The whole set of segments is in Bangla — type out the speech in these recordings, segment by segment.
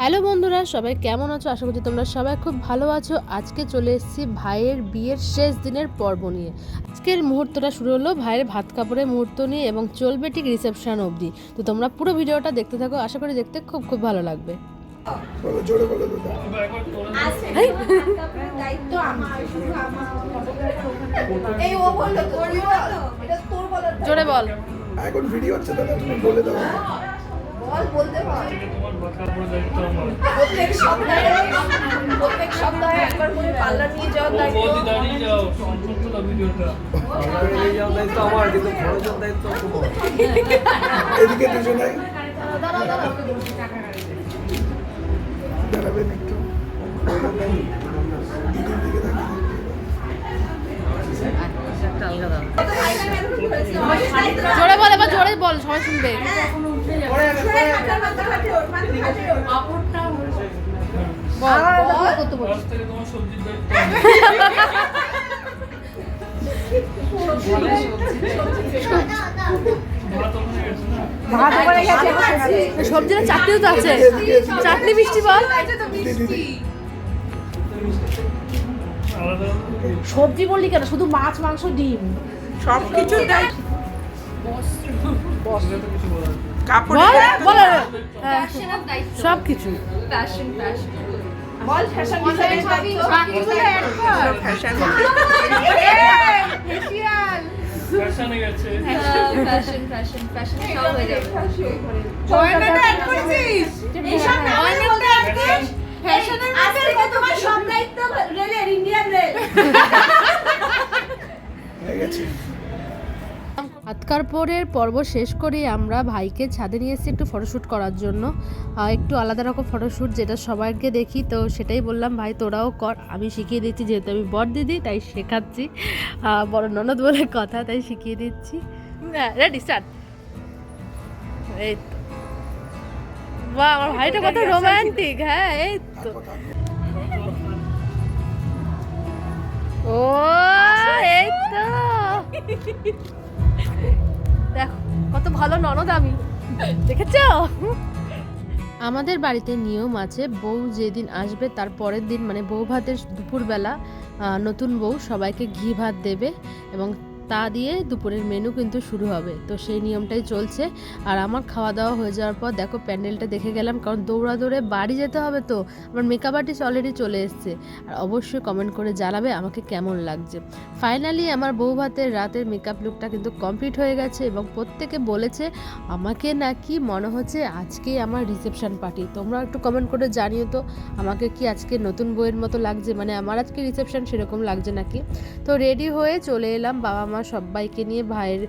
হ্যালো বন্ধুরা সবাই কেমন আছো? আশা করছি তোমরা সবাই খুব ভালো আছো। আজকে চলে এসেছি ভাইয়ের বিয়ের শেষ দিনের পর্ব নিয়ে। আজকের মুহূর্তটা শুরু হলো ভাইয়ের ভাত কাপড়ের মুহূর্ত নিয়ে এবং চলবে ঠিক রিসেপশন অবধি। তো তোমরা পুরো ভিডিওটা দেখতে থাকো আশা করি দেখতে খুব খুব ভালো লাগবে। বলো জোরে বলো। বল এখন ভিডিও হচ্ছে দাদা তুমি বলে দাও। বল বলতে হয় প্রত্যেক সপ্তাহে প্রত্যেক সপ্তাহে একবার করে পার্লার নিয়ে যাওয়ার দায়িত্ব। বৌদি দাঁড়িয়ে যাও সম্পূর্ণ ভিডিওটা। দায়িত্ব আমার কিন্তু খরচের দায়িত্ব এদিকে দুজনে একটু দিদির ওখানে গেছে না সবজির চাটনিও তো আছে। চাটনি মিষ্টি বল। সবজি বললি কেন? শুধু মাছ মাংস ডিম। সব কিছু কিছু। বল বল হ্যাঁ, সব কিছু বল ফ্যাশন ফ্যাশনে গেছে অ্যাড করেছিস এইসব নামের অ্যাড করিস ফ্যাশনের মধ্যে তোমার সব দায়িত্ব রেলের ইন্ডিয়ান রেল। আজকার পর্ব শেষ করে আমরা ভাইকে ছাদে নিয়ে এসেছি একটু ফটোশ্যুট করার জন্য। একটু আলাদা রকম ফটোশ্যুট যেটা সবাইকে দেখি, তো সেটাই বললাম, ভাই, তোরাও কর। আমি শিখিয়ে দিচ্ছি, যেহেতু আমি বর দিদি, তাই শেখাচ্ছি। বড় ননদ বলে কথা, তাই শিখিয়ে দিচ্ছি। রেডি স্টার্ট এই তো। আমার ভাইটা কত রোমান্টিক হ্যাঁ এই তো। ও, এই তো। দেখো, কত ভালো ননদ আমি। দেখেছ? আমাদের বাড়িতে নিয়ম আছে, বউ যেদিন আসবে তার পরের দিন মানে বউ ভাতের দুপুরবেলা নতুন বউ সবাইকে ঘি ভাত দেবে এবং তা দিয়ে দুপুরের মেনু কিন্তু শুরু হবে। তো সেই নিয়মটাই চলছে। আর আমার খাওয়া দাওয়া হয়ে যাওয়ার পর দেখো প্যান্ডেলটা দেখে গেলাম, কারণ দৌড়া দৌড়ে বাড়ি যেতে হবে তো। আমার মেকআপ আর্টিস্ট অলরেডি চলে এসছে। আর অবশ্যই কমেন্ট করে জানাবে আমাকে কেমন লাগছে। ফাইনালি আমার বউ ভাতের রাতের মেকআপ লুকটা কিন্তু কমপ্লিট হয়ে গেছে এবং প্রত্যেকে বলেছে, আমাকে নাকি মনে হচ্ছে আজকেই আমার রিসেপশন পার্টি তোমরা একটু কমেন্ট করে জানিও তো, আমাকে কি আজকে নতুন বইয়ের মতো লাগছে? মানে আমার আজকে রিসেপশন সেরকম লাগছে নাকি? তো রেডি হয়ে চলে এলাম বাবা মা সবাইকে নিয়ে ভাইয়ের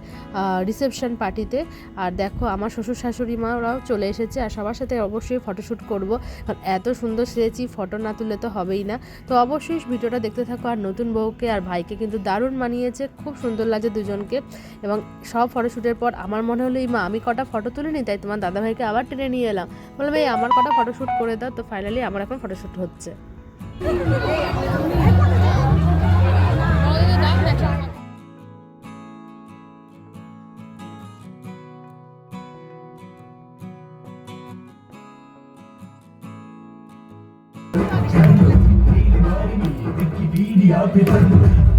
রিসেপশন পার্টিতে আর দেখো, আমার শ্বশুর শাশুড়ি মারাও চলে এসেছে আর সবার সাথে অবশ্যই ফটোশ্যুট করব। কারণ এত সুন্দর সেরেছি ফটো না তুললে তো হবেই না। তো অবশ্যই ভিডিওটা দেখতে থাকো আর নতুন বউকে আর ভাইকে কিন্তু দারুণ মানিয়েছে, খুব সুন্দর লাগছে দুজনকে। এবং সব ফটোশ্যুটের পর আমার মনে হলো, এই মা, আমি কটা ফটো তুলে নিই তাই তোমার দাদা ভাইকে আবার টেনে নিয়ে এলাম। বললাম এই আমার কটা ফটোশ্যুট করে দাও। তো ফাইনালি আমার এখন ফটোশ্যুট হচ্ছে। happy.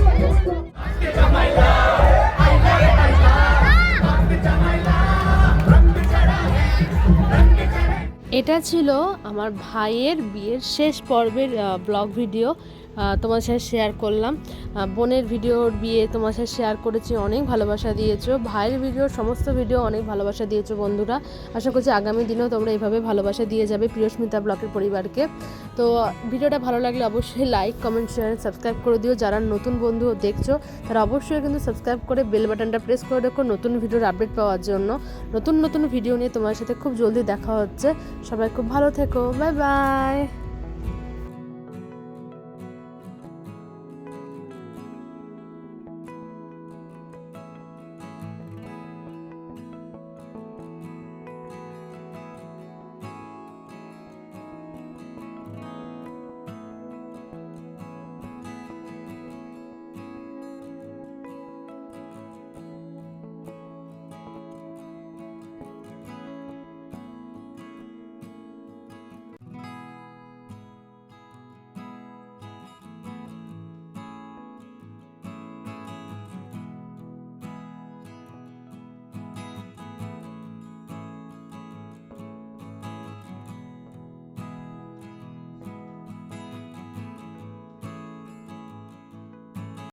এটা ছিল আমার ভাইয়ের বিয়ের শেষ পর্বের ব্লগ ভিডিও তোমার সাথে শেয়ার করলাম। বোনের ভিডিওর বিয়ে তোমার সাথে শেয়ার করেছি, অনেক ভালোবাসা দিয়েছ। ভাইয়ের ভিডিওর সমস্ত ভিডিও অনেক ভালোবাসা দিয়েছ বন্ধুরা। আশা করছি আগামী দিনেও তোমরা এইভাবে ভালোবাসা দিয়ে যাবে প্রিয়স্মিতা ব্লকের পরিবারকে। তো, ভিডিওটা ভালো লাগলে অবশ্যই লাইক কমেন্ট শেয়ার সাবস্ক্রাইব করে দিও। যারা নতুন বন্ধু দেখছ, তারা অবশ্যই কিন্তু সাবস্ক্রাইব করে বেল বাটনটা প্রেস করে রেখো নতুন ভিডিওর আপডেট পাওয়ার জন্য। নতুন নতুন ভিডিও নিয়ে তোমার সাথে খুব জলদি দেখা হচ্ছে। সবাই খুব ভালো থেকো। Bye bye.